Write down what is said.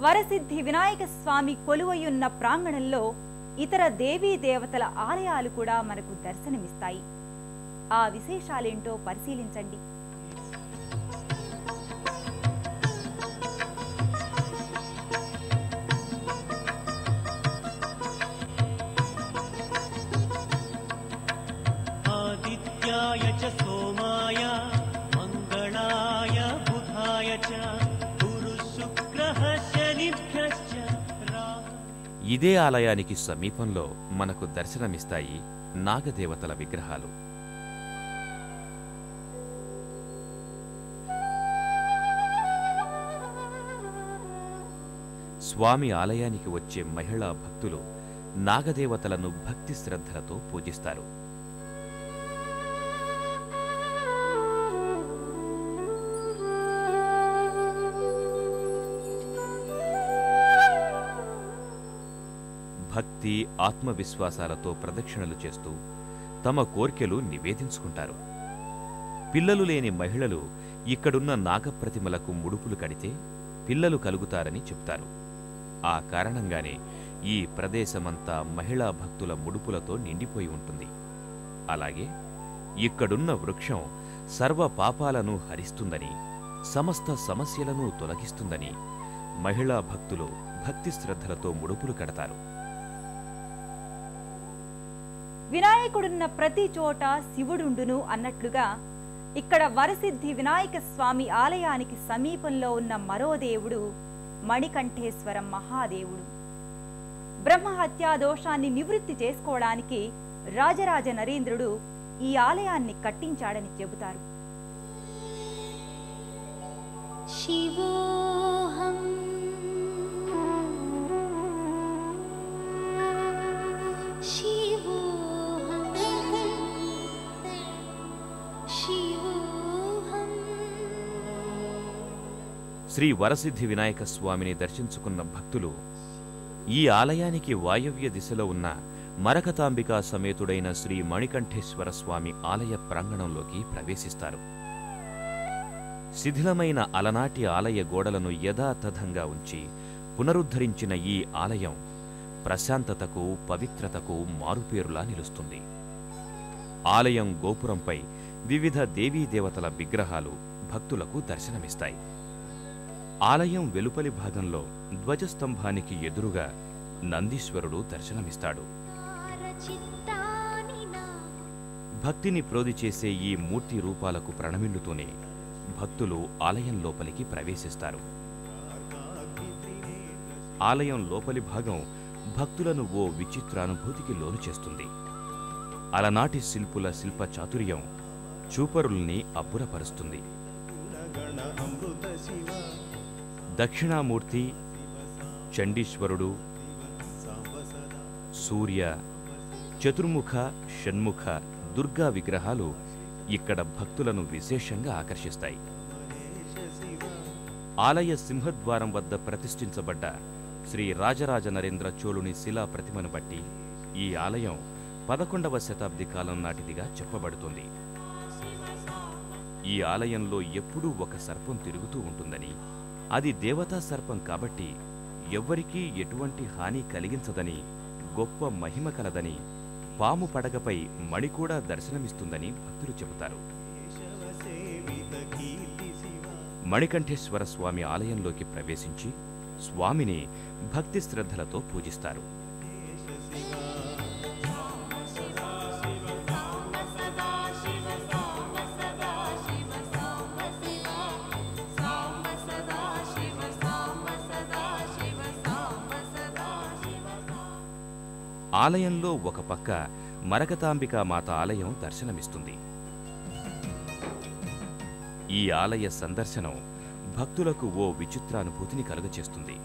వరసిద్ధి వినాయక స్వామి కొలువయున్న ప్రాంగణంలో ఇతర దేవీ దేవతల ఆలయాలు కూడా మనకు దర్శనమిస్తాయి. ఆ విశేషాలేంటో పరిశీలించండి. ఆదిత్యాయ సోమాయా ఇదే ఆలయానికి సమీపంలో మనకు దర్శనమిస్తాయి నాగదేవతల విగ్రహాలు. స్వామి ఆలయానికి వచ్చే మహిళా భక్తులు నాగదేవతలను భక్తి శ్రద్ధలతో పూజిస్తారు. భక్తి ఆత్మవిశ్వాసాలతో ప్రదక్షిణలు చేస్తూ తమ కోర్కెలు నివేదించుకుంటారు. పిల్లలు లేని మహిళలు ఇక్కడున్న నాగప్రతిమలకు ముడుపులు కడితే పిల్లలు కలుగుతారని చెప్తారు ఆ కారణంగానే ఈ ప్రదేశమంతా మహిళా భక్తుల ముడుపులతో నిండిపోయి ఉంటుంది. అలాగే ఇక్కడున్న వృక్షం సర్వ పాపాలను హరిస్తుందని సమస్త సమస్యలను తొలగిస్తుందని మహిళా భక్తులు భక్తి శ్రద్ధలతో ముడుపులు కడతారు. వినాయకుడున్న ప్రతి చోట శివుడుండును అన్నట్లుగా ఇక్కడ వరసిద్ధి వినాయక స్వామి ఆలయానికి సమీపంలో ఉన్న మరో దేవుడు మణికంఠేశ్వరం మహాదేవుడు. బ్రహ్మహత్యా దోషాన్ని నివృత్తి చేసుకోవడానికి రాజరాజ నరేంద్రుడు ఈ ఆలయాన్ని కట్టించాడని చెబుతారు. శివో శ్రీ వరసిద్ధి వినాయక స్వామిని దర్శించుకున్న భక్తులు ఈ ఆలయానికి వాయవ్య దిశలో ఉన్న మరకతాంబికా సమేతుడైన శ్రీ మణికంఠేశ్వర స్వామి ఆలయ ప్రాంగణంలోకి ప్రవేశిస్తారు. శిథిలమైన అలనాటి ఆలయ గోడలను యథాతథంగా ఉంచి పునరుద్ధరించిన ఈ ఆలయం ప్రశాంతతకు పవిత్రతకు మారుపేరులా నిలుస్తుంది. ఆలయం గోపురంపై వివిధ దేవీదేవతల విగ్రహాలు భక్తులకు దర్శనమిస్తాయి. ఆలయం వెలుపలి భాగంలో ధ్వజస్తంభానికి ఎదురుగా నందీశ్వరుడు దర్శనమిస్తాడు. భక్తిని ప్రోధి చేసే ఈ మూర్తి రూపాలకు ప్రణమిల్లుతూనే భక్తులు ఆలయం లోపలికి ప్రవేశిస్తారు. ఆలయం లోపలి భాగం భక్తులను ఓ విచిత్రానుభూతికి లోను చేస్తుంది. అలనాటి శిల్పుల శిల్ప చాతుర్యం చూపరుల్ని అబ్బురపరుస్తుంది. దక్షిణామూర్తి చండీశ్వరుడు సూర్య చతుర్ముఖ షణ్ముఖ దుర్గా విగ్రహాలు ఇక్కడ భక్తులను విశేషంగా ఆకర్షిస్తాయి. ఆలయ సింహద్వారం వద్ద ప్రతిష్ఠించబడ్డ శ్రీ రాజరాజ నరేంద్ర చోళుని శిలా ప్రతిమను బట్టి ఈ ఆలయం పదకొండవ శతాబ్ది కాలం నాటిదిగా చెప్పబడుతుంది. ఈ ఆలయంలో ఎప్పుడూ ఒక సర్పం తిరుగుతూ ఉంటుందని అది దేవతా సర్పం కాబట్టి ఎవ్వరికీ ఎటువంటి హాని కలిగించదని గొప్ప మహిమ కలదని పాము పడగపై మణి కూడా దర్శనమిస్తుందని భక్తులు చెబుతారు. మణికంఠేశ్వర స్వామి ఆలయంలోకి ప్రవేశించి స్వామిని భక్తి శ్రద్ధలతో పూజిస్తారు. ఆలయంలో ఒక పక్క మరకతాంబికా మాత ఆలయం దర్శనమిస్తుంది. ఈ ఆలయ సందర్శనం భక్తులకు ఓ విచిత్రానుభూతిని కలుగచేస్తుంది.